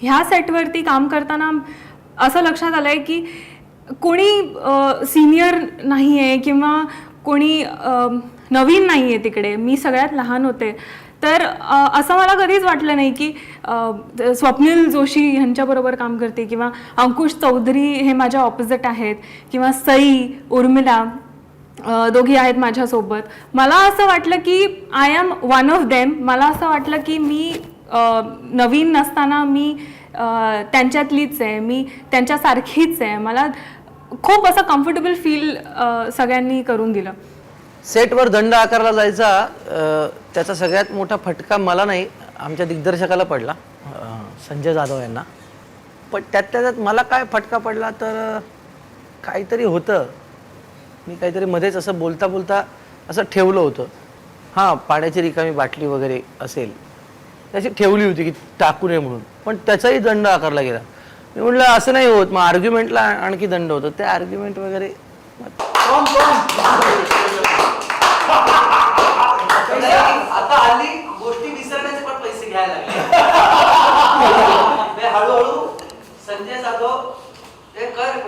ह्या सेटवरती काम करताना असं लक्षात आलं आहे की कोणी सिनियर नाही आहे किंवा कोणी नवीन नाही आहे तिकडे. मी सगळ्यात लहान होते. तर असं मला कधीच वाटलं नाही की स्वप्नील जोशी ह्यांच्याबरोबर काम करते किंवा अंकुश चौधरी हे माझ्या ऑपोजिट आहेत किंवा सई उर्मिला दोघी आहेत माझ्यासोबत. मला असं वाटलं की I am one of them मला असं वाटलं की मी नवीन नसताना मी त्यांच्यातलीच आहे. मी त्यांच्यासारखीच आहे. मला खूप असं कम्फर्टेबल फील सगळ्यांनी करून दिलं. सेटवर दंड आकारला जायचा त्याचा सगळ्यात मोठा फटका मला नाही आमच्या दिग्दर्शकाला पडला संजय जाधव यांना. पण त्यात त्यात मला काय फटका पडला तर काहीतरी होतं. मी काहीतरी मध्येच असं बोलता बोलता असं ठेवलं होतं. हां पाण्याची रिकामी बाटली वगैरे असेल. त्याची ठेवली होती की टाकू नये म्हणून. पण त्याचाही दंड आकारला गेला. मी म्हटलं असं नाही होत. मग आर्ग्युमेंटला आणखी दंड होतो. त्या आर्ग्युमेंट वगैरे आता हल्ली गोष्टी विसरण्याचे पण पैसे घ्यायला लागले. हळूहळू संजय जाधव हे कर